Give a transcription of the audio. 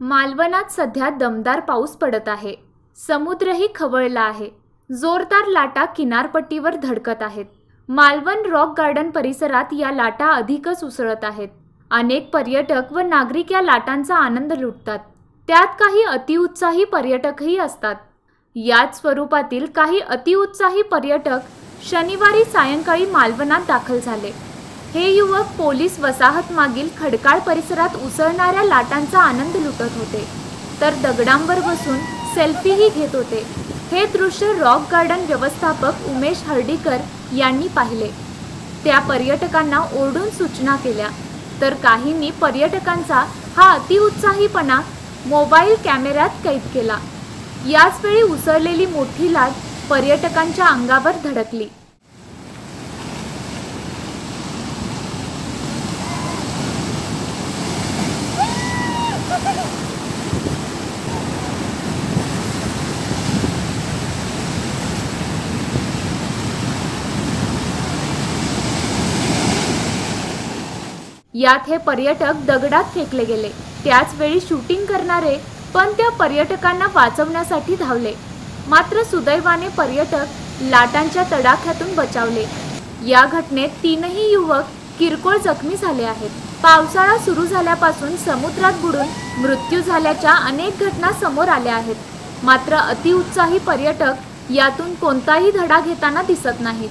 मालवणात सध्या दमदार पाऊस पडत आहे. समुद्रही खवळला आहे. जोरदार लाटा किनारपट्टीवर धडकत आहेत. मालवण रॉक गार्डन परिसरात या लाटा अधिकच उसळत आहेत. अनेक पर्यटक व नागरिक या लाटांचा आनंद लुटतात. त्यात काही अतिउत्साही पर्यटकही असतात. याच स्वरूपातील काही अतिउत्साही पर्यटक शनिवारी सायंकाळी मालवणात दाखल झाले. हे युवक पोलीस वसाहत मागील खडकाळ परिसरात उसळणाऱ्या लाटांचा आनंद लुटत होते. तर दगडांवर बसून सेल्फीही घेत होते. हे दृश्य रॉक गार्डन व्यवस्थापक उमेश हर्डीकर यांनी पाहिले. त्या पर्यटकांना ओरडून सूचना केल्या. तर काहींनी पर्यटकांचा हा अतिउत्साहीपणा मोबाईल कॅमेऱ्यात कैद केला. याचवेळी उसळलेली मोठी लाट पर्यटकांच्या अंगावर धडकली. यात हे पर्यटक दगडात फेकले गेले. त्याचवेळी शूटिंग करणारे पण त्या पर्यटकांना वाचवण्यासाठी धावले. मात्र सुदैवाने पर्यटक लाटांच्या तडाख्यातून बचावले. या घटनेत तीनही युवक किरकोळ जखमी झाले आहेत. पावसाळा सुरू झाल्यापासून समुद्रात बुडून मृत्यू झाल्याच्या अनेक घटना समोर आल्या आहेत. मात्र अतिउत्साही पर्यटक यातून कोणताही धडा घेताना दिसत नाहीत.